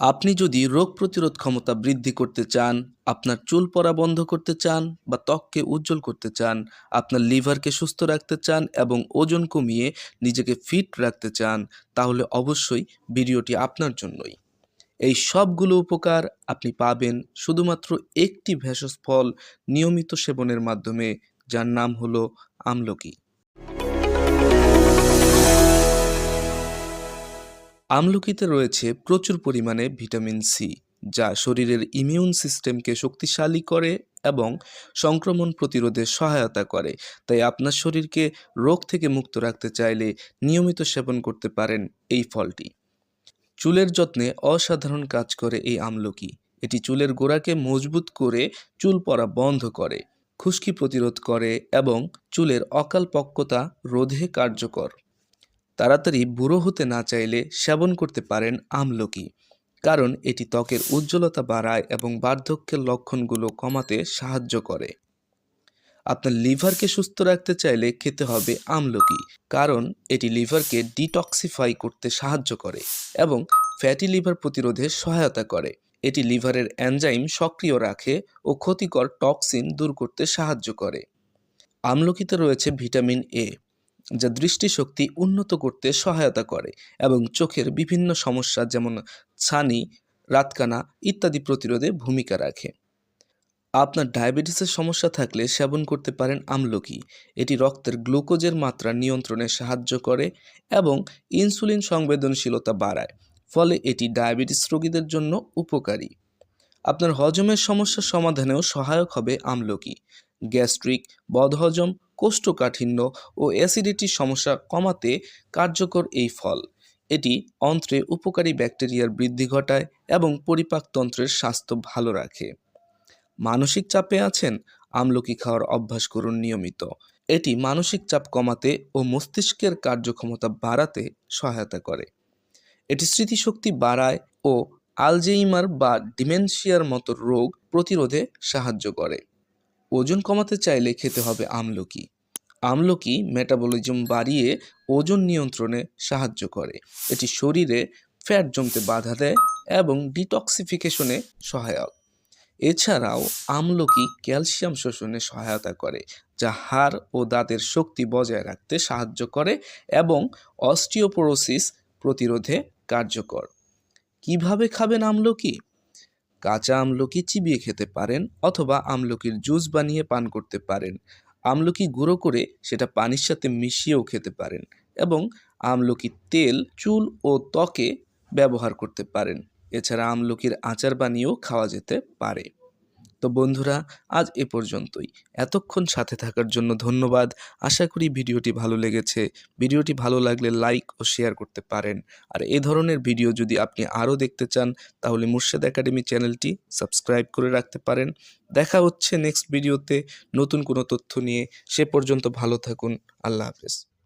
আপনি যদি রোগ প্রতিরোধ ক্ষমতা বৃদ্ধি করতে চান, আপনার চুল পড়া বন্ধ করতে চান বা ত্বককে উজ্জ্বল করতে চান, আপনার লিভারকে সুস্থ রাখতে চান এবং ওজন কমিয়ে নিজেকে ফিট রাখতে চান, তাহলে অবশ্যই ভিডিওটি আপনার জন্যই। এই সবগুলো উপকার আপনি পাবেন শুধুমাত্র একটি ভেষজ ফল নিয়মিত সেবনের মাধ্যমে, যার নাম হলো আমলকি। আমলকিতে রয়েছে প্রচুর পরিমাণে ভিটামিন সি, যা শরীরের ইমিউন সিস্টেমকে শক্তিশালী করে এবং সংক্রমণ প্রতিরোধে সহায়তা করে। তাই আপনার শরীরকে রোগ থেকে মুক্ত রাখতে চাইলে নিয়মিত সেবন করতে পারেন এই ফলটি। চুলের যত্নে অসাধারণ কাজ করে এই আমলকি। এটি চুলের গোড়াকে মজবুত করে চুল পড়া বন্ধ করে, খুশকি প্রতিরোধ করে এবং চুলের অকাল পক্কতা রোধে কার্যকর। তাড়াতাড়ি বুড়ো হতে না চাইলে সেবন করতে পারেন আমলকি। কারণ এটি ত্বকের উজ্জ্বলতা বাড়ায় এবং বার্ধক্যের লক্ষণগুলো কমাতে সাহায্য করে। আপনার লিভারকে সুস্থ রাখতে চাইলে খেতে হবে আমলকি, কারণ এটি লিভারকে ডিটক্সিফাই করতে সাহায্য করে এবং ফ্যাটি লিভার প্রতিরোধে সহায়তা করে। এটি লিভারের এনজাইম সক্রিয় রাখে ও ক্ষতিকর টক্সিন দূর করতে সাহায্য করে। আমলকিতে রয়েছে ভিটামিন এ। যা দৃষ্টিশক্তি উন্নত করতে সহায়তা করে এবং চোখের বিভিন্ন সমস্যা যেমন ছানি, রাতকানা ইত্যাদি প্রতিরোধে ভূমিকা রাখে। আপনার ডায়াবেটিসের সমস্যা থাকলে সেবন করতে পারেন আমলকি। এটি রক্তের গ্লুকোজের মাত্রা নিয়ন্ত্রণে সাহায্য করে এবং ইনসুলিন সংবেদনশীলতা বাড়ায়, ফলে এটি ডায়াবেটিস রোগীদের জন্য উপকারী। আপনার হজমের সমস্যার সমাধানেও সহায়ক হবে আমলকি। গ্যাস্ট্রিক, বদহজম কোষ্ঠকাঠিন্য ও অ্যাসিডিটির সমস্যা কমাতে কার্যকর এই ফল। এটি অন্ত্রে উপকারী ব্যাকটেরিয়ার বৃদ্ধি ঘটায় এবং পরিপাকতন্ত্রের স্বাস্থ্য ভালো রাখে। মানসিক চাপে আছেন? আমলকি খাওয়ার অভ্যাস করুন নিয়মিত। এটি মানসিক চাপ কমাতে ও মস্তিষ্কের কার্যক্ষমতা বাড়াতে সহায়তা করে। এটি স্মৃতিশক্তি বাড়ায় ও আলজেইমার বা ডিমেনশিয়ার মতো রোগ প্রতিরোধে সাহায্য করে। ওজন কমাতে চাইলে খেতে হবে আমলকি। আমলকি মেটাবলিজম বাড়িয়ে ওজন নিয়ন্ত্রণে সাহায্য করে। এটি শরীরে ফ্যাট জমতে বাধা দেয় এবং ডিটক্সিফিকেশনে সহায়ক। এছাড়াও আমলকি ক্যালসিয়াম শোষণে সহায়তা করে, যা হাড় ও দাঁতের শক্তি বজায় রাখতে সাহায্য করে এবং অস্টিওপোরোসিস প্রতিরোধে কার্যকর। কীভাবে খাবেন আমলকি? কাঁচা আমলকি চিবিয়ে খেতে পারেন অথবা আমলকির জুস বানিয়ে পান করতে পারেন। আমলকি গুঁড়ো করে সেটা পানির সাথে মিশিয়েও খেতে পারেন এবং আমলকি তেল, চুল ও ত্বকে ব্যবহার করতে পারেন। এছাড়া আমলকির আচার বানিয়েও খাওয়া যেতে পারে। তো বন্ধুরা, আজ এ পর্যন্তই। এতক্ষণ সাথে থাকার জন্য ধন্যবাদ। আশা করি ভিডিওটি ভালো লেগেছে। ভিডিওটি ভালো লাগলে লাইক ও শেয়ার করতে পারেন। আর এ ধরনের ভিডিও যদি আপনি আরও দেখতে চান, তাহলে মুর্শেদ একাডেমি চ্যানেলটি সাবস্ক্রাইব করে রাখতে পারেন। দেখা হচ্ছে নেক্সট ভিডিওতে নতুন কোনো তথ্য নিয়ে। সে পর্যন্ত ভালো থাকুন। আল্লাহ হাফেজ।